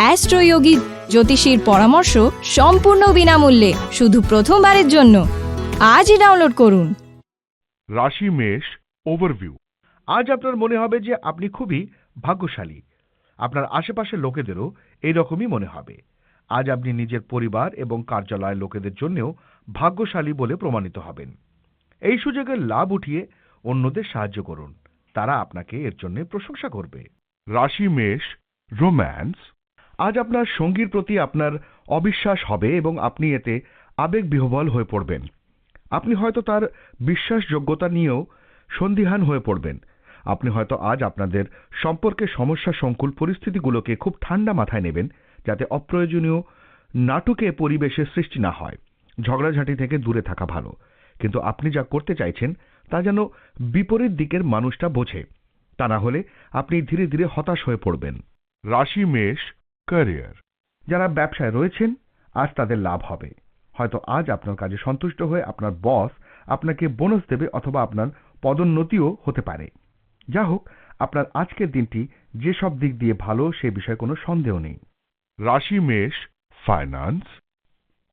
অ্যাস্ট্রোয়োগী জ্যোতিষীর পরামর্শ সম্পূর্ণ বিনামূল্যে, শুধু প্রথমবারের জন্য। আজই ডাউনলোড করুন। রাশি মেষ ওভারভিউ আজ আপনার মনে হবে যে আপনি খুবই ভাগ্যশালী। আপনার আশেপাশের লোকেদেরও এই রকমই মনে হবে। আজ আপনি নিজের পরিবার এবং কার্যালয়ের লোকেদের জন্যও ভাগ্যশালী বলে প্রমাণিত হবেন। এই সুযোগের লাভ উঠিয়ে অন্যদের সাহায্য করুন। তারা আপনাকে এর জন্য প্রশংসা করবে। রাশি মেষ রোম্যান্স আজ আপনার সঙ্গীর প্রতি আপনার অবিশ্বাস হবে এবং আপনি এতে আবেগবিহ্বল হয়ে পড়বেন। আপনি হয়তো তার বিশ্বাসযোগ্যতা নিয়েও সন্দিহান হয়ে পড়বেন। আপনি হয়তো আজ আপনাদের সম্পর্কে সমস্যা সংকুল পরিস্থিতিগুলোকে খুব ঠান্ডা মাথায় নেবেন, যাতে অপ্রয়োজনীয় নাটকে পরিবেশের সৃষ্টি না হয়। ঝগড়াঝাঁটি থেকে দূরে থাকা ভালো। কিন্তু আপনি যা করতে চাইছেন, তা যেন বিপরীত দিকের মানুষটা বোঝে। তা না হলে আপনি ধীরে ধীরে হতাশ হয়ে পড়বেন। রাশি মেষ ক্যারিয়ার যারা ব্যবসায় রয়েছেন, আজ তাদের লাভ হবে। হয়তো আজ আপনার কাজে সন্তুষ্ট হয়ে আপনার বস আপনাকে বোনাস দেবে অথবা আপনার পদোন্নতিও হতে পারে। যা হোক, আপনার আজকের দিনটি যেসব দিক দিয়ে ভালো সে বিষয়ে কোনো সন্দেহ নেই। রাশি, মেষ ফাইন্যান্স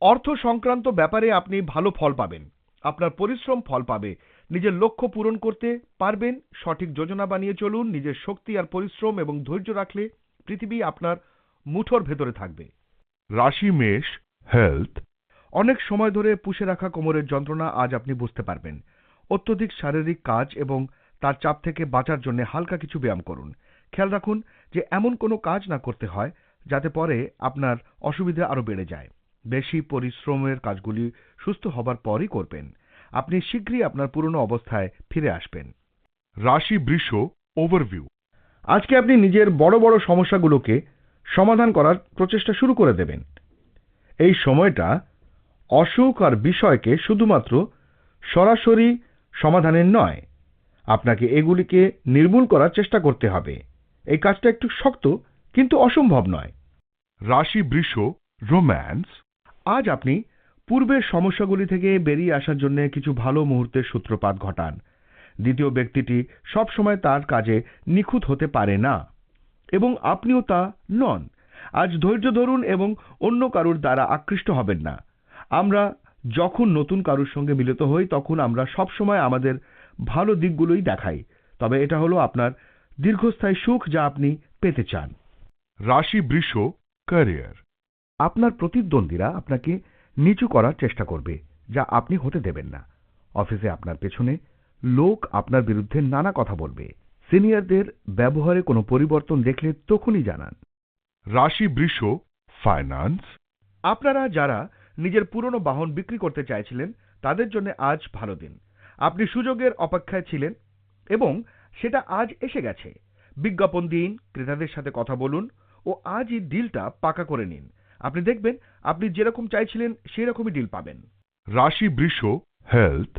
অর্থ সংক্রান্ত ব্যাপারে আপনি ভালো ফল পাবেন। আপনার পরিশ্রম ফল পাবে। নিজের লক্ষ্য পূরণ করতে পারবেন। সঠিক যোজনা বানিয়ে চলুন। নিজের শক্তি আর পরিশ্রম এবং ধৈর্য রাখলে পৃথিবী আপনার মুঠোর ভেতরে থাকবে। রাশি, মেষ, হেলথ, অনেক সময় ধরে পুষে রাখা কোমরের যন্ত্রণা আজ আপনি বুঝতে পারবেন। অত্যধিক শারীরিক কাজ এবং তার চাপ থেকে বাঁচার জন্য হালকা কিছু ব্যায়াম করুন। খেয়াল রাখুন যে এমন কোনো কাজ না করতে হয়, যাতে পরে আপনার অসুবিধা আরও বেড়ে যায়। বেশি পরিশ্রমের কাজগুলি সুস্থ হবার পরই করবেন। আপনি শীঘ্রই আপনার পুরনো অবস্থায় ফিরে আসবেন। রাশি, বৃষ, ওভারভিউ। আজকে আপনি নিজের বড় বড় সমস্যাগুলোকে সমাধান করার প্রচেষ্টা শুরু করে দেবেন। এই সময়টা অসুখ আর বিষয়কে শুধুমাত্র সরাসরি সমাধানের নয় আপনাকে এগুলিকে নির্মূল করার চেষ্টা করতে হবে। এই কাজটা একটু শক্ত কিন্তু অসম্ভব নয়। রাশি বৃষ রোম্যান্স আজ আপনি পূর্বের সমস্যাগুলি থেকে বেরিয়ে আসার জন্য কিছু ভালো মুহূর্তের সূত্রপাত ঘটান। দ্বিতীয় ব্যক্তিটি সবসময় তার কাজে নিখুঁত হতে পারে না। এবং আপনিও তা নন। আজ ধৈর্য ধরুন এবং অন্য কারুর দ্বারা আকৃষ্ট হবেন না। আমরা যখন নতুন কারুর সঙ্গে মিলিত হই তখন আমরা সবসময় আমাদের ভালো দিকগুলোই দেখাই। তবে এটা হলো আপনার দীর্ঘস্থায়ী সুখ যা আপনি পেতে চান। রাশি বৃষ ক্যারিয়ার। আপনার প্রতিদ্বন্দ্বীরা আপনাকে নিচু করার চেষ্টা করবে যা আপনি হতে দেবেন না। অফিসে আপনার পেছনে লোক আপনার বিরুদ্ধে নানা কথা বলবে। সিনিয়রদের ব্যবহারে কোনো পরিবর্তন দেখলে তখনই জানান। রাশি বৃষ ফাইন্যান্স আপনারা যারা নিজের পুরনো বাহন বিক্রি করতে চাইছিলেন তাদের জন্য আজ ভালো দিন। আপনি সুযোগের অপেক্ষায় ছিলেন এবং সেটা আজ এসে গেছে। বিজ্ঞাপন দিন ক্রেতাদের সাথে কথা বলুন ও আজই ডিলটা পাকা করে নিন। আপনি দেখবেন আপনি যেরকম চাইছিলেন সেরকমই ডিল পাবেন। রাশি বৃষ হেলথ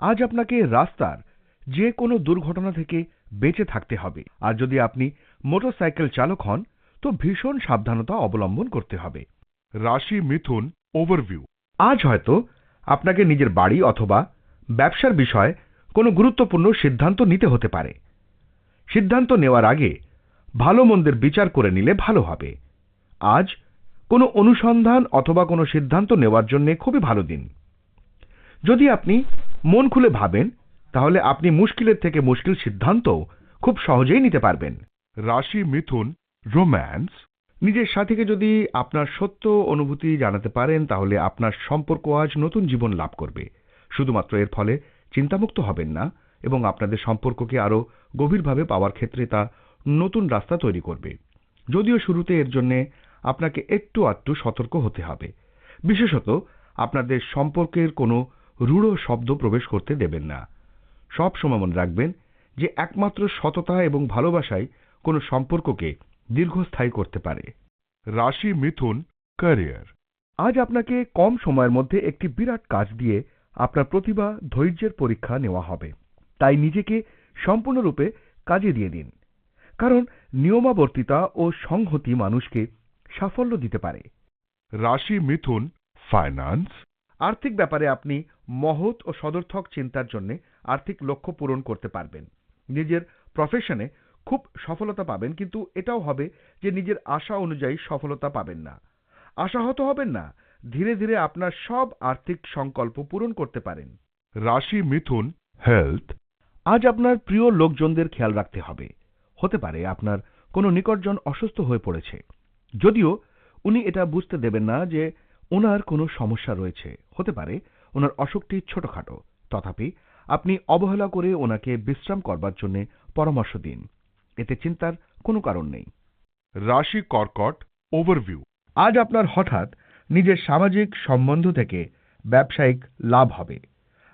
আজ আপনাকে রাস্তার যে কোনো দুর্ঘটনা থেকে বেঁচে থাকতে হবে। আর যদি আপনি মোটরসাইকেল চালক হন, তো ভীষণ সাবধানতা অবলম্বন করতে হবে। রাশি মিথুন ওভারভিউ। আজ হয়তো আপনাকে নিজের বাড়ি অথবা ব্যবসার বিষয়ে কোনো গুরুত্বপূর্ণ সিদ্ধান্ত নিতে হতে পারে। সিদ্ধান্ত নেওয়ার আগে ভালো মন্দের বিচার করে নিলে ভালো হবে। আজ কোনো অনুসন্ধান অথবা কোনো সিদ্ধান্ত নেওয়ার জন্য খুবই ভালো দিন। যদি আপনি মন খুলে ভাবেন তাহলে আপনি মুশকিলের থেকে মুশকিল সিদ্ধান্তও খুব সহজেই নিতে পারবেন। রাশি মিথুন রোম্যান্স। নিজের সাথীকে যদি আপনার সত্য অনুভূতি জানাতে পারেন তাহলে আপনার সম্পর্ক আজ নতুন জীবন লাভ করবে। শুধুমাত্র এর ফলে চিন্তামুক্ত হবেন না এবং আপনাদের সম্পর্ককে আরও গভীরভাবে পাওয়ার ক্ষেত্রে তা নতুন রাস্তা তৈরি করবে। যদিও শুরুতে এর জন্য আপনাকে একটু আধটু সতর্ক হতে হবে। বিশেষত আপনাদের সম্পর্কের কোনো রূঢ় শব্দ প্রবেশ করতে দেবেন না। সব সময় মনে রাখবেন যে একমাত্র সততা এবং ভালোবাসাই কোনো সম্পর্ককে দীর্ঘস্থায়ী করতে পারে। রাশি মিথুন ক্যারিয়ার আজ আপনাকে কম সময়ের মধ্যে একটি বিরাট কাজ দিয়ে আপনার প্রতিভা ধৈর্যের পরীক্ষা নেওয়া হবে। তাই নিজেকে সম্পূর্ণরূপে কাজে দিয়ে দিন। কারণ নিয়মাবর্তিতা ও সংহতি মানুষকে সাফল্য দিতে পারে। রাশি মিথুন ফাইন্যান্স আর্থিক ব্যাপারে আপনি মহৎ ও সদর্থক চিন্তার জন্য আর্থিক লক্ষ্য পূরণ করতে পারবেন। নিজের প্রফেশনে খুব সফলতা পাবেন, কিন্তু এটাও হবে যে নিজের আশা অনুযায়ী সফলতা পাবেন না। আশাহত হবেন না, ধীরে ধীরে আপনার সব আর্থিক সংকল্প পূরণ করতে পারেন। রাশি মিথুন হেলথ আজ আপনার প্রিয় লোকজনদের খেয়াল রাখতে হবে। হতে পারে আপনার কোনো নিকটজন অসুস্থ হয়ে পড়েছে। যদিও উনি এটা বুঝতে দেবেন না যে ওনার কোনো সমস্যা রয়েছে। হতে পারে ওনার অসুখটি ছোটখাটো। তথাপি আপনি অবহেলা করে ওনাকে বিশ্রাম করবার জন্য পরামর্শ দিন। এতে চিন্তার কোনো কারণ নেই। রাশি কর্কট ওভারভিউ আজ আপনার হঠাৎ নিজের সামাজিক সম্বন্ধ থেকে ব্যবসায়িক লাভ হবে।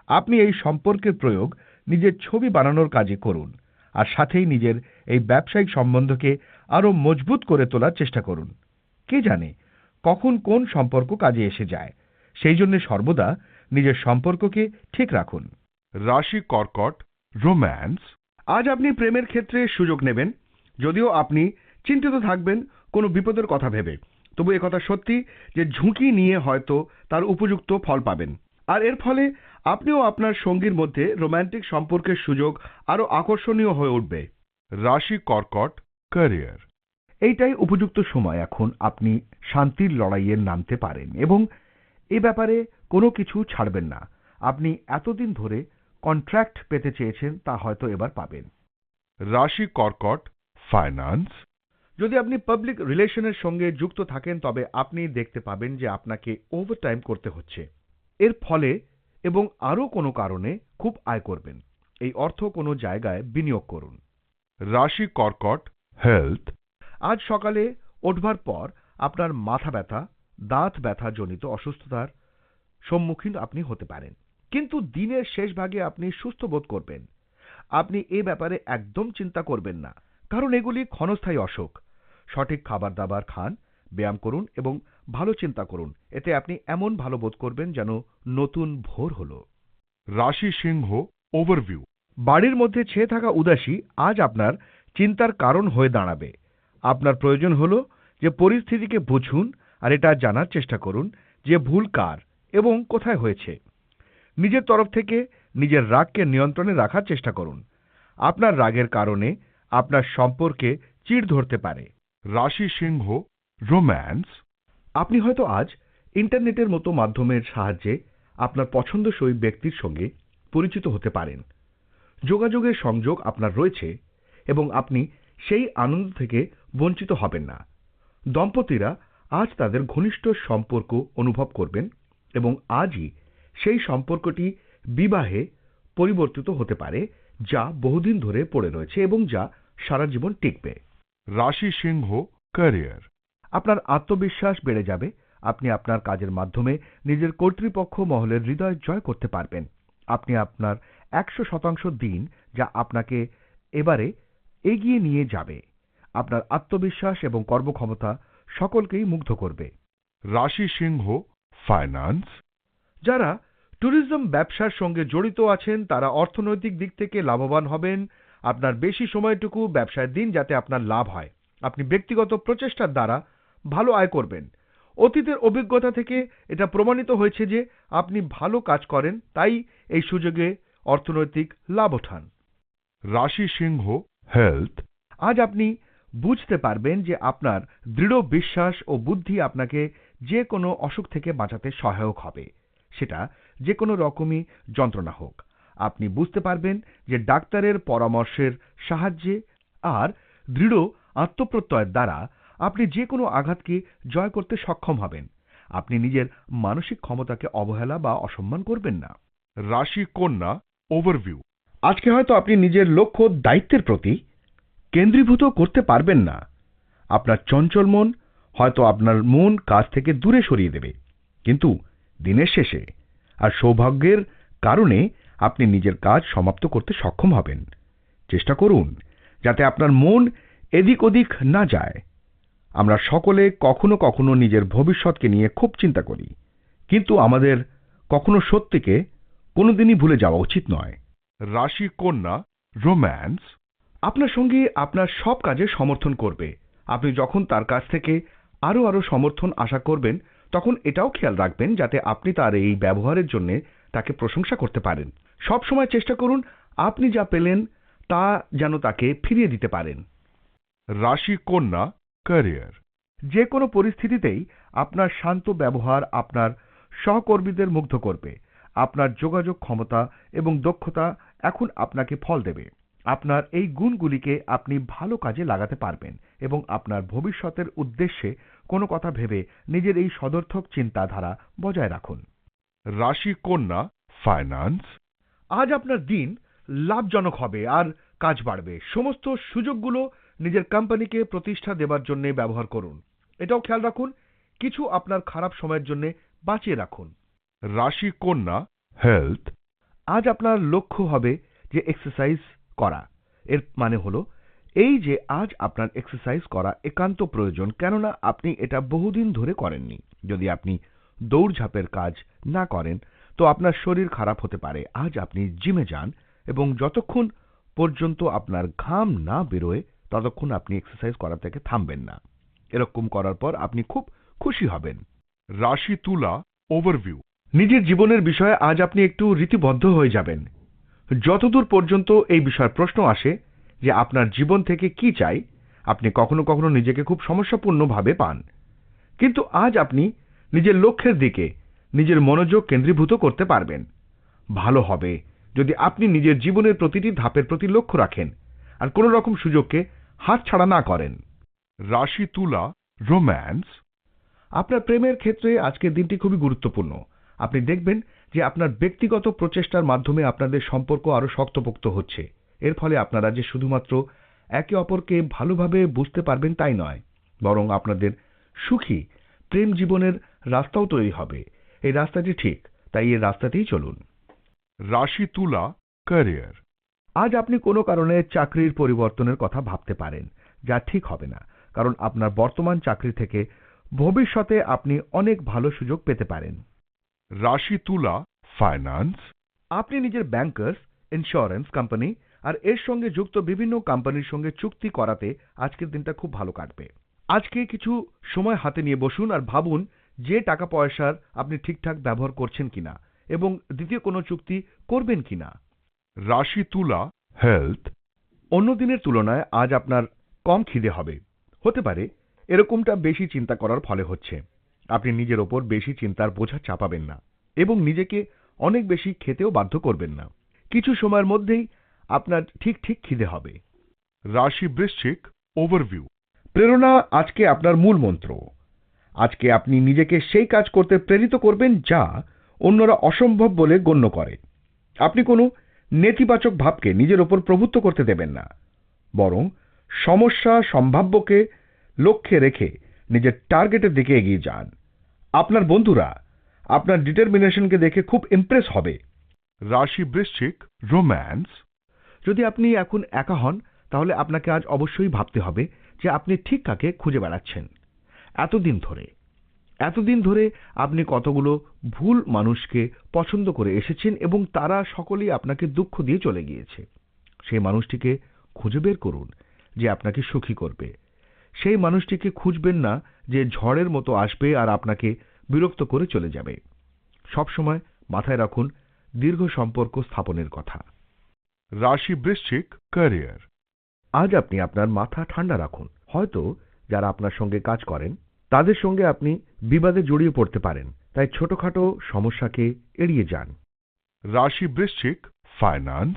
আপনি এই সম্পর্কের প্রয়োগ নিজের ছবি বানানোর কাজে করুন আর সাথেই নিজের এই ব্যবসায়িক সম্বন্ধকে আরও মজবুত করে তোলার চেষ্টা করুন। কে জানে কখন কোন সম্পর্ক কাজে এসে যায়। সেই জন্য সর্বদা নিজের সম্পর্ককে ঠিক রাখুন। রাশি কর্কট রোম্যান্স। আজ আপনি প্রেমের ক্ষেত্রে সুযোগ নেবেন। যদিও আপনি চিন্তিত থাকবেন কোনো বিপদের কথা ভেবে। তবু কথা সত্যি যে ঝুঁকি নিয়ে হয়তো তার উপযুক্ত ফল পাবেন। আর এর ফলে আপনিও আপনার সঙ্গীর মধ্যে রোমান্টিক সম্পর্কের সুযোগ আরও আকর্ষণীয় হয়ে উঠবে। রাশি কর্কট ক্যারিয়ার। এইটাই উপযুক্ত সময় এখন আপনি শান্তির লড়াইয়ে নামতে পারেন এবং এ ব্যাপারে কোনো কিছু ছাড়বেন না। আপনি এতদিন ধরে কন্ট্রাক্ট পেতে চেয়েছেন তা হয়তো এবার পাবেন। রাশি কর্কট ফাইন্যান্স যদি আপনি পাবলিক রিলেশনের সঙ্গে যুক্ত থাকেন তবে আপনি দেখতে পাবেন যে আপনাকে ওভারটাইম করতে হচ্ছে। এর ফলে এবং আরও কোনো কারণে খুব আয় করবেন। এই অর্থ কোনো জায়গায় বিনিয়োগ করুন। রাশি কর্কট হেলথ আজ সকালে ওঠবার পর আপনার মাথা ব্যথা দাঁত ব্যথা জনিত অসুস্থতার সম্মুখীন আপনি হতে পারেন। কিন্তু দিনের শেষ ভাগে আপনি সুস্থ বোধ করবেন। আপনি এ ব্যাপারে একদম চিন্তা করবেন না, কারণ এগুলি ক্ষণস্থায়ী অসুখ। সঠিক খাবার দাবার খান, ব্যায়াম করুন এবং ভালো চিন্তা করুন। এতে আপনি এমন ভালো বোধ করবেন যেন নতুন ভোর হল। রাশি সিংহ ওভারভিউ বাড়ির মধ্যে ছেয়ে থাকা উদাসী আজ আপনার চিন্তার কারণ হয়ে দাঁড়াবে। আপনার প্রয়োজন হল যে পরিস্থিতিকে বুঝুন এটা জানার চেষ্টা করুন যে ভুল কার এবং কোথায় হয়েছে। নিজের তরফ থেকে নিজের রাগকে নিয়ন্ত্রণে রাখার চেষ্টা করুন। আপনার রাগের কারণে আপনার সম্পর্কে চিড় ধরতে পারে। রাশি সিংহ রোম্যান্স। আপনি হয়তো আজ ইন্টারনেটের মতো মাধ্যমের সাহায্যে আপনার পছন্দসই ব্যক্তির সঙ্গে পরিচিত হতে পারেন। যোগাযোগের সংযোগ আপনার রয়েছে এবং আপনি সেই আনন্দ থেকে বঞ্চিত হবেন না। দম্পতিরা আজ তাদের ঘনিষ্ঠ সম্পর্ক অনুভব করবেন এবং আজই সেই সম্পর্কটি বিবাহে পরিবর্তিত হতে পারে যা বহুদিন ধরে পড়ে রয়েছে এবং যা সারা জীবন টিকবে। রাশি সিংহ ক্যারিয়ার আপনার আত্মবিশ্বাস বেড়ে যাবে। আপনি আপনার কাজের মাধ্যমে নিজের কর্তৃপক্ষ মহলের হৃদয় জয় করতে পারবেন। আপনি আপনার একশো শতাংশ দিন যা আপনাকে এবারে এগিয়ে নিয়ে যাবে। আপনার আত্মবিশ্বাস এবং কর্মক্ষমতা সকলকেই মুগ্ধ করবে। রাশি সিংহ ফাইন্যান্স যারা ট্যুরিজম ব্যবসার সঙ্গে জড়িত আছেন, তারা অর্থনৈতিক দিক থেকে লাভবান হবেন। আপনার বেশি সময়টুকু ব্যবসায় দিন যাতে আপনার লাভ হয়। আপনি ব্যক্তিগত প্রচেষ্টার দ্বারা ভালো আয় করবেন। অতীতের অভিজ্ঞতা থেকে এটা প্রমাণিত হয়েছে যে আপনি ভালো কাজ করেন, তাই এই সুযোগে অর্থনৈতিক লাভ ওঠান। রাশি সিংহ হেলথ আজ আপনি বুঝতে পারবেন যে আপনার দৃঢ় বিশ্বাস ও বুদ্ধি আপনাকে যে কোনো অসুখ থেকে বাঁচাতে সহায়ক হবে। সেটা যে কোনো রকমই যন্ত্রণা হোক। আপনি বুঝতে পারবেন যে ডাক্তারের পরামর্শের সাহায্যে আর দৃঢ় আত্মপ্রত্যয়ের দ্বারা আপনি যে কোনো আঘাতকে জয় করতে সক্ষম হবেন। আপনি নিজের মানসিক ক্ষমতাকে অবহেলা বা অসম্মান করবেন না। রাশি কন্যা ওভারভিউ আজকে হয়তো আপনি নিজের লক্ষ্য দায়িত্বের প্রতি কেন্দ্রীভূত করতে পারবেন না। আপনার চঞ্চল মন হয়তো আপনার মন কাজ থেকে দূরে সরিয়ে দেবে। কিন্তু দিনের শেষে আর সৌভাগ্যের কারণে আপনি নিজের কাজ সমাপ্ত করতে সক্ষম হবেন। চেষ্টা করুন যাতে আপনার মন এদিক ওদিক না যায়। আমরা সকলে কখনো কখনো নিজের ভবিষ্যৎকে নিয়ে খুব চিন্তা করি। কিন্তু আমাদের কখনো সত্যিকে কোনোদিনই ভুলে যাওয়া উচিত নয়। রাশি কন্যা, রোম্যান্স আপনার সঙ্গে আপনার সব কাজে সমর্থন করবে। আপনি যখন তার কাছ থেকে আরও আরও সমর্থন আশা করবেন, তখন এটাও খেয়াল রাখবেন যাতে আপনি তার এই ব্যবহারের জন্য তাকে প্রশংসা করতে পারেন। সব সময় চেষ্টা করুন আপনি যা পেলেন তা যেন তাকে ফিরিয়ে দিতে পারেন। রাশি কন্যা ক্যারিয়ার যে কোনো পরিস্থিতিতেই আপনার শান্ত ব্যবহার আপনার সহকর্মীদের মুগ্ধ করবে। আপনার যোগাযোগ ক্ষমতা এবং দক্ষতা এখন আপনাকে ফল দেবে। আপনার এই গুণগুলিকে আপনি ভালো কাজে লাগাতে পারবেন এবং আপনার ভবিষ্যতের উদ্দেশ্যে কোনো কথা ভেবে নিজের এই সদর্থক চিন্তাধারা বজায় রাখুন। রাশি কন্যা ফাইন্যান্স আজ আপনার দিন লাভজনক হবে আর কাজ বাড়বে। সমস্ত সুযোগগুলো নিজের কোম্পানিকে প্রতিষ্ঠা দেবার জন্য ব্যবহার করুন। এটাও খেয়াল রাখুন, কিছু আপনার খারাপ সময়ের জন্য বাঁচিয়ে রাখুন। রাশি কন্যা হেলথ আজ আপনার লক্ষ্য হবে যে এক্সারসাইজ করা। এর মানে হলো, এই যে আজ আপনার এক্সারসাইজ করা একান্ত প্রয়োজন, কেননা আপনি এটা বহুদিন ধরে করেননি। যদি আপনি দৌড়ঝাঁপের কাজ না করেন, তো আপনার শরীর খারাপ হতে পারে। আজ আপনি জিমে যান এবং যতক্ষণ পর্যন্ত আপনার ঘাম না বেরোয়, ততক্ষণ আপনি এক্সারসাইজ করা থেকে থামবেন না। এরকম করার পর আপনি খুব খুশি হবেন। রাশি তুলা ওভারভিউ নিজের জীবনের বিষয়ে আজ আপনি একটু রীতিবদ্ধ হয়ে যাবেন। যতদূর পর্যন্ত এই বিষয়ে প্রশ্ন আসে যে আপনার জীবন থেকে কি চাই, আপনি কখনো কখনো নিজেকে খুব সমস্যাপূর্ণভাবে পান। কিন্তু আজ আপনি নিজের লক্ষ্যের দিকে, নিজের মনোযোগ কেন্দ্রীভূত করতে পারবেন। ভালো হবে যদি আপনি নিজের জীবনের প্রতিটি ধাপের প্রতি লক্ষ্য রাখেন আর কোনো রকম সুযোগকে হাতছাড়া না করেন। রাশি তুলা, রোম্যান্স। আপনার প্রেমের ক্ষেত্রে আজকের দিনটি খুবই গুরুত্বপূর্ণ। আপনি দেখবেন যে আপনার ব্যক্তিগত প্রচেষ্টার মাধ্যমে আপনাদের সম্পর্ক আরও শক্তপোক্ত হচ্ছে। এর ফলে আপনারা যে শুধুমাত্র একে অপরকে ভালোভাবে বুঝতে পারবেন তাই নয় বরং আপনাদের সুখী প্রেম জীবনের রাস্তাও তৈরি হবে। এই রাস্তাটি ঠিক তাই এই রাস্তাতেই চলুন। রাশি তুলা ক্যারিয়ার। আজ আপনি কোনো কারণে চাকরির পরিবর্তনের কথা ভাবতে পারেন যা ঠিক হবে না কারণ আপনার বর্তমান চাকরি থেকে ভবিষ্যতে আপনি অনেক ভালো সুযোগ পেতে পারেন। রাশি তুলা ফাইন্যান্স আপনি নিজের ব্যাংকার্স ইন্স্যুরেন্স কোম্পানি আর এর সঙ্গে যুক্ত বিভিন্ন কোম্পানির সঙ্গে চুক্তি করাতে আজকের দিনটা খুব ভালো কাটবে। আজকে কিছু সময় হাতে নিয়ে বসুন আর ভাবুন যে টাকা পয়সার আপনি ঠিকঠাক ব্যবহার করছেন কিনা এবং দ্বিতীয় কোনো চুক্তি করবেন কিনা। রাশি তুলা হেলথ অন্য দিনের তুলনায় আজ আপনার কম খিদে হবে। হতে পারে এরকমটা বেশি চিন্তা করার ফলে হচ্ছে। আপনি নিজের ওপর বেশি চিন্তার বোঝা চাপাবেন না এবং নিজেকে অনেক বেশি খেতেও বাধ্য করবেন না। কিছু সময়ের মধ্যেই আপনার ঠিক ঠিক খিদে হবে। রাশি বৃশ্চিক ওভারভিউ প্রেরণা আজকে আপনার মূল মন্ত্র। আজকে আপনি নিজেকে সেই কাজ করতে প্রেরিত করবেন যা অন্যরা অসম্ভব বলে গণ্য করে। আপনি কোনো নেতিবাচক ভাবকে নিজের ওপর প্রভুত্ব করতে দেবেন না। বরং সমস্যা সম্ভাব্যকে লক্ষ্যে রেখে নিজের টার্গেটের দিকে এগিয়ে যান। আপনার বন্ধুরা, আপনার ডিটারমিনেশনকে দেখে খুব ইমপ্রেস হবে। রাশি বৃশ্চিক রোম্যান্স যদি আপনি এখন একা হন, তাহলে আপনাকে আজ অবশ্যই ভাবতে হবে যে আপনি ঠিক কাকে খুঁজে বেড়াচ্ছেন। এতদিন ধরে এতদিন ধরে আপনি কতগুলো ভুল মানুষকে পছন্দ করে এসেছেন এবং তারা সকলেই আপনাকে দুঃখ দিয়ে চলে গিয়েছে। সেই মানুষটিকে খুঁজে বের করুন, যে আপনাকে সুখী করবে। সেই মানুষটিকে খুঁজবেন না যে ঝড়ের মতো আসবে আর আপনাকে বিরক্ত করে চলে যাবে। সবসময় মাথায় রাখুন দীর্ঘ সম্পর্ক স্থাপনের কথা। রাশি বৃশ্চিক ক্যারিয়ার আজ আপনি আপনার মাথা ঠান্ডা রাখুন। হয়তো যারা আপনার সঙ্গে কাজ করেন তাদের সঙ্গে আপনি বিবাদে জড়িয়ে পড়তে পারেন। তাই ছোটখাটো সমস্যাকে এড়িয়ে যান। রাশি বৃশ্চিক ফাইন্যান্স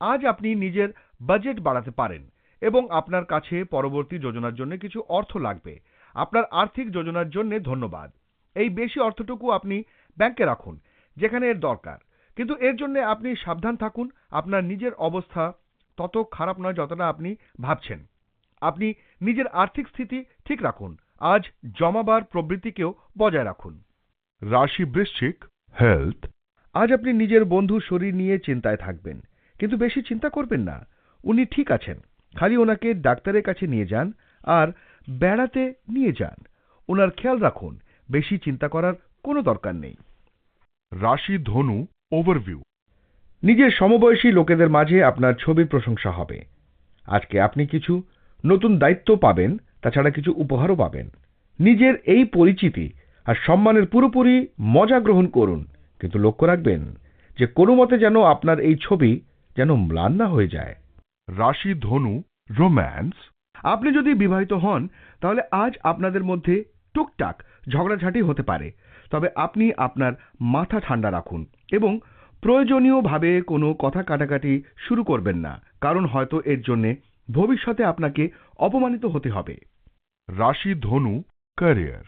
আজ আপনি নিজের বাজেট বাড়াতে পারেন। এবং আপনার কাছে পরবর্তী যোজনার জন্য কিছু অর্থ লাগবে। আপনার আর্থিক যোজনার জন্য ধন্যবাদ। এই বেশি অর্থটুকু আপনি ব্যাংকে রাখুন যেখানে এর দরকার। কিন্তু এর জন্য আপনি সাবধান থাকুন আপনার নিজের অবস্থা তত খারাপ নয় যতটা আপনি ভাবছেন। আপনি নিজের আর্থিক স্থিতি ঠিক রাখুন আজ জমাবার প্রবৃত্তিকেও বজায় রাখুন। রাশি বৃশ্চিক হেলথ আজ আপনি নিজের বন্ধু শরীর নিয়ে চিন্তায় থাকবেন কিন্তু বেশি চিন্তা করবেন না। উনি ঠিক আছেন। খালি ওনাকে ডাক্তারের কাছে নিয়ে যান আর বেড়াতে নিয়ে যান। ওনার খেয়াল রাখুন বেশি চিন্তা করার কোনো দরকার নেই। রাশি ধনু ওভারভিউ নিজের সমবয়সী লোকেদের মাঝে আপনার ছবির প্রশংসা হবে। আজকে আপনি কিছু নতুন দায়িত্ব পাবেন তাছাড়া কিছু উপহারও পাবেন। নিজের এই পরিচিতি আর সম্মানের পুরোপুরি মজা গ্রহণ করুন। কিন্তু লক্ষ্য রাখবেন যে কোনো মতে যেন আপনার এই ছবি যেন ম্লান না হয়ে যায়। রাশি, ধনু, রোম্যান্স। আপনি যদি বিবাহিত হন, তাহলে আজ আপনাদের মধ্যে টুকটাক ঝগড়াঝাঁটি হতে পারে। তবে আপনি আপনার মাথা ঠান্ডা রাখুন এবং প্রয়োজনীয়ভাবে কোনো কথা কাটাকাটি শুরু করবেন না, কারণ হয়তো এর জন্যে ভবিষ্যতে আপনাকে অপমানিত হতে হবে। রাশি, ধনু, ক্যারিয়ার।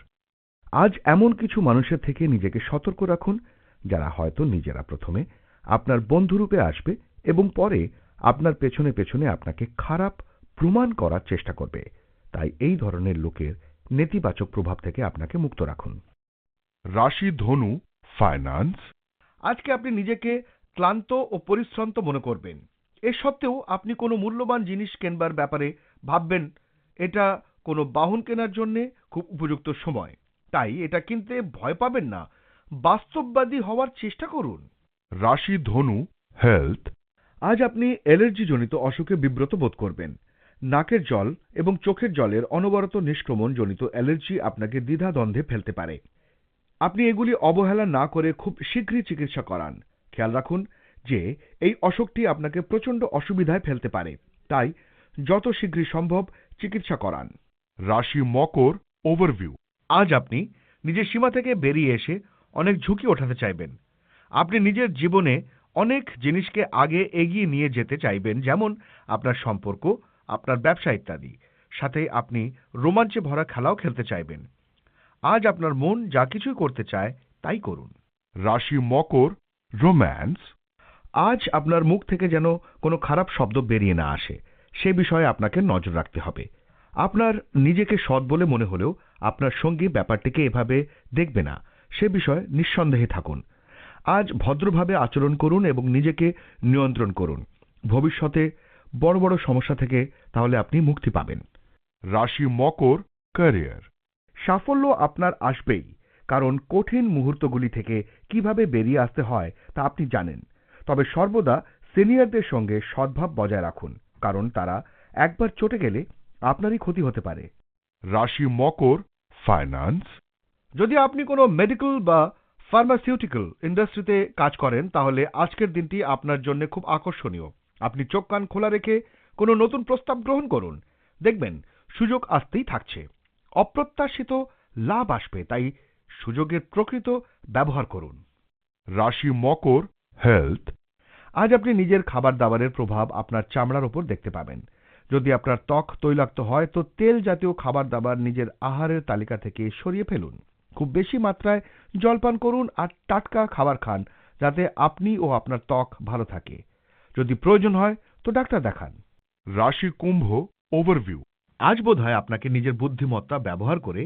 আজ এমন কিছু মানুষের থেকে নিজেকে সতর্ক রাখুন, যারা হয়তো নিজেরা প্রথমে আপনার বন্ধুরূপে আসবে এবং পরে আপনার পেছনে পেছনে আপনাকে খারাপ প্রমাণ করার চেষ্টা করবে। তাই এই ধরনের লোকের নেতিবাচক প্রভাব থেকে আপনাকে মুক্ত রাখুন। রাশি ধনু ফাইন্যান্স আজকে আপনি নিজেকে ক্লান্ত ও পরিশ্রান্ত মনে করবেন। এ সত্ত্বেও আপনি কোনো মূল্যবান জিনিস কেনবার ব্যাপারে ভাববেন এটা কোনো বাহন কেনার জন্যে খুব উপযুক্ত সময়। তাই এটা কিনতে ভয় পাবেন না। বাস্তববাদী হওয়ার চেষ্টা করুন। রাশি ধনু হেলথ আজ আপনি অ্যালার্জি জনিত অসুখে বিব্রত বোধ করবেন। নাকের জল এবং চোখের জলের অনবরত নিষ্ক্রমণ জনিত অ্যালার্জি আপনাকে দ্বিধাদ্বন্দ্বে ফেলতে পারে। আপনি এগুলি অবহেলা না করে খুব শীঘ্রই চিকিৎসা করান। খেয়াল রাখুন যে এই অসুখটি আপনাকে প্রচণ্ড অসুবিধায় ফেলতে পারে। তাই যত শীঘ্রই সম্ভব চিকিৎসা করান। রাশি মকর ওভারভিউ। আজ আপনি নিজের সীমা থেকে বেরিয়ে এসে অনেক ঝুঁকি ওঠাতে চাইবেন। আপনি নিজের জীবনে অনেক জিনিসকে আগে এগিয়ে নিয়ে যেতে চাইবেন যেমন আপনার সম্পর্ক আপনার ব্যবসা ইত্যাদি। সাথে আপনি রোমাঞ্চে ভরা খেলাও খেলতে চাইবেন। আজ আপনার মন যা কিছুই করতে চায় তাই করুন। রাশি মকর রোম্যান্স। আজ আপনার মুখ থেকে যেন কোনো খারাপ শব্দ বেরিয়ে না আসে সে বিষয়ে আপনাকে নজর রাখতে হবে। আপনার নিজেকে সৎ বলে মনে হলেও আপনার সঙ্গী ব্যাপারটিকে এভাবে দেখবে না সে বিষয়ে নিঃসন্দেহে থাকুন। আজ ভদ্রভাবে আচরণ করুন এবং নিজেকে নিয়ন্ত্রণ করুন। ভবিষ্যতে বড় বড় সমস্যা থেকে তাহলে আপনি মুক্তি পাবেন। রাশি মকর ক্যারিয়ার সাফল্য আপনার আসবেই কারণ কঠিন মুহূর্তগুলি থেকে কীভাবে বেরিয়ে আসতে হয় তা আপনি জানেন। তবে সর্বদা সিনিয়রদের সঙ্গে সদ্ভাব বজায় রাখুন কারণ তারা একবার চটে গেলে আপনারই ক্ষতি হতে পারে। রাশি মকর ফাইন্যান্স যদি আপনি কোনো মেডিকেল বা ফার্মাসিউটিক্যাল ইন্ডাস্ট্রিতে কাজ করেন, তাহলে আজকের দিনটি আপনার জন্য খুব আকর্ষণীয়। আপনি চোখ কান খোলা রেখে কোনো নতুন প্রস্তাব গ্রহণ করুন। দেখবেন, সুযোগ আসতেই থাকছে। অপ্রত্যাশিত লাভ আসবে, তাই সুযোগের প্রকৃত ব্যবহার করুন। রাশি মকর হেলথ। আজ আপনি নিজের খাবার দাবারের প্রভাব আপনার চামড়ার উপর দেখতে পাবেন। যদি আপনার ত্বক তৈলাক্ত হয়, তো তেল জাতীয় খাবার দাবার নিজের আহারের তালিকা থেকে সরিয়ে ফেলুন। খুব বেশি মাত্রায় জলপান করুন আর টাটকা খাবার খান, যাতে আপনি ও আপনার ত্বক ভালো থাকে। যদি প্রয়োজন হয় তো ডাক্তার দেখান। রাশি কুম্ভ ওভারভিউ। আজ বোধহয় আপনাকে নিজের বুদ্ধিমত্তা ব্যবহার করে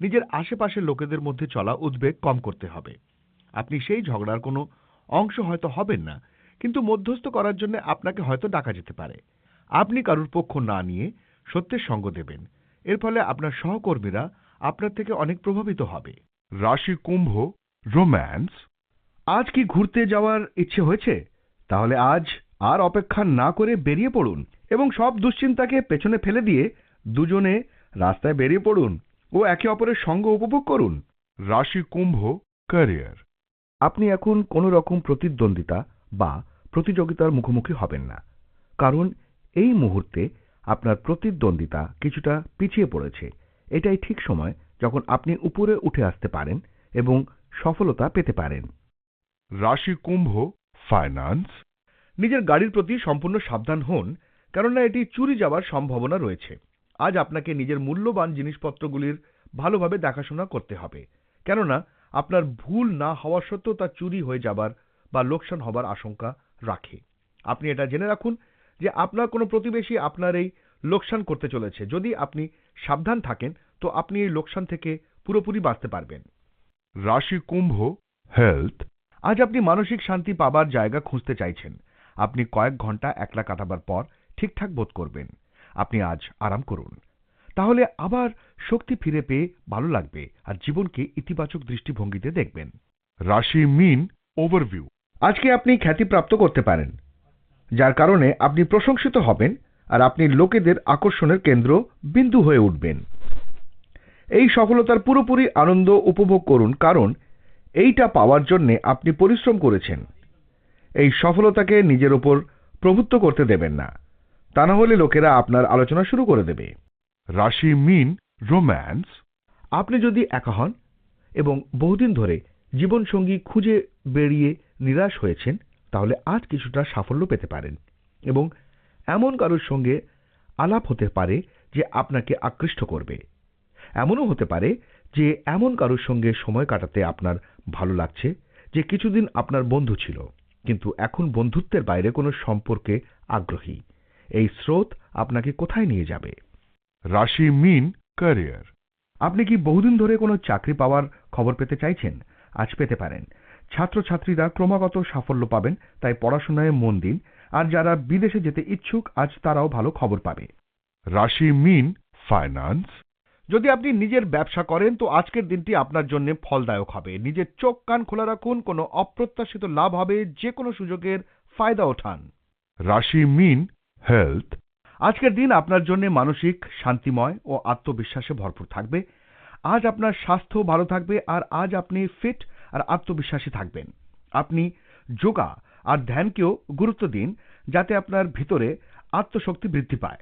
নিজের আশেপাশের লোকেদের মধ্যে চলা উদ্বেগ কম করতে হবে। আপনি সেই ঝগড়ার কোনো অংশ হয়তো হবেন না, কিন্তু মধ্যস্থ করার জন্য আপনাকে হয়তো ডাকা যেতে পারে। আপনি কারুর পক্ষ না নিয়ে সত্যের সঙ্গ দেবেন। এর ফলে আপনার সহকর্মীরা আপনার থেকে অনেক প্রভাবিত হবে। রাশি, কুম্ভ, রোম্যান্স। আজ কি ঘুরতে যাওয়ার ইচ্ছে হয়েছে? তাহলে আজ আর অপেক্ষা না করে বেরিয়ে পড়ুন এবং সব দুশ্চিন্তাকে পেছনে ফেলে দিয়ে দুজনে রাস্তায় বেরিয়ে পড়ুন ও একে অপরের সঙ্গ উপভোগ করুন। রাশি, কুম্ভ, ক্যারিয়ার। আপনি এখন কোনো রকম প্রতিদ্বন্দ্বিতা বা প্রতিযোগিতার মুখোমুখি হবেন না। কারণ এই মুহূর্তে আপনার প্রতিদ্বন্দ্বিতা কিছুটা পিছিয়ে পড়েছে। এটাই ঠিক সময় যখন আপনি উপরে উঠে আসতে পারেন এবং সফলতা পেতে পারেন। রাশি কুম্ভ ফাইন্যান্স নিজের গাড়ির প্রতি সম্পূর্ণ সাবধান হন কেননা এটি চুরি যাওয়ার সম্ভাবনা রয়েছে। আজ আপনাকে নিজের মূল্যবান জিনিসপত্রগুলির ভালোভাবে দেখাশোনা করতে হবে কেননা আপনার ভুল না হওয়া সত্ত্বেও তা চুরি হয়ে যাবার বা লোকসান হবার আশঙ্কা রাখে। আপনি এটা জেনে রাখুন যে আপনার কোনো প্রতিবেশী আপনার এই লোকসান করতে চলেছে। যদি আপনি সাবধান থাকেন তো আপনি এই লোকসান থেকে পুরোপুরি বাঁচতে পারবেন। রাশি কুম্ভ হেলথ আজ আপনি মানসিক শান্তি পাবার জায়গা খুঁজতে চাইছেন। আপনি কয়েক ঘণ্টা একলা কাটাবার পর ঠিকঠাক বোধ করবেন। আপনি আজ আরাম করুন। তাহলে আবার শক্তি ফিরে পেয়ে ভালো লাগবে আর জীবনকে ইতিবাচক দৃষ্টিভঙ্গিতে দেখবেন। রাশি মিন ওভারভিউ আজকে আপনি খ্যাতিপ্রাপ্ত করতে পারেন। যার কারণে আপনি প্রশংসিত হবেন আর আপনি লোকেদের আকর্ষণের কেন্দ্র বিন্দু হয়ে উঠবেন। এই সফলতার পুরোপুরি আনন্দ উপভোগ করুন কারণ এইটা পাওয়ার জন্য আপনি পরিশ্রম করেছেন। এই সফলতাকে নিজের ওপর প্রভুত্ব করতে দেবেন না। তা না হলে লোকেরা আপনার আলোচনা শুরু করে দেবে। রাশি মিন রোম্যান্স। আপনি যদি একা হন এবং বহুদিন ধরে জীবনসঙ্গী খুঁজে বেরিয়ে নিরাশ হয়েছেন তাহলে আজ কিছুটা সাফল্য পেতে পারেন এবং এমন কারোর সঙ্গে আলাপ হতে পারে যে আপনাকে আকৃষ্ট করবে। এমনও হতে পারে যে এমন কারোর সঙ্গে সময় কাটাতে আপনার ভালো লাগছে যে কিছুদিন আপনার বন্ধু ছিল কিন্তু এখন বন্ধুত্বের বাইরে কোনো সম্পর্কে আগ্রহী। এই স্রোত আপনাকে কোথায় নিয়ে যাবে? রাশি মিন ক্যারিয়ার। আপনি কি বহুদিন ধরে কোনো চাকরি পাওয়ার খবর পেতে চাইছেন? আজ পেতে পারেন। ছাত্রছাত্রীরা ক্রমাগত সাফল্য পাবেন তাই পড়াশোনায় মন দিন আর যারা বিদেশে যেতে ইচ্ছুক আজ তারাও ভালো খবর পাবে। রাশি মিন ফাইন্যান্স। যদি আপনি নিজের ব্যবসা করেন তো আজকের দিনটি আপনার জন্য ফলদায়ক হবে। নিজের চোখ কান খোলা রাখুন কোনো অপ্রত্যাশিত লাভ হবে যে কোনো সুযোগের ফায়দা ওঠান। রাশি মিন হেলথ আজকের দিন আপনার জন্য মানসিক শান্তিময় ও আত্মবিশ্বাসে ভরপুর থাকবে। আজ আপনার স্বাস্থ্য ভালো থাকবে আর আজ আপনি ফিট আর আত্মবিশ্বাসী থাকবেন। আপনি যোগা আর ধ্যানকেও গুরুত্ব দিন যাতে আপনার ভিতরে আত্মশক্তি বৃদ্ধি পায়।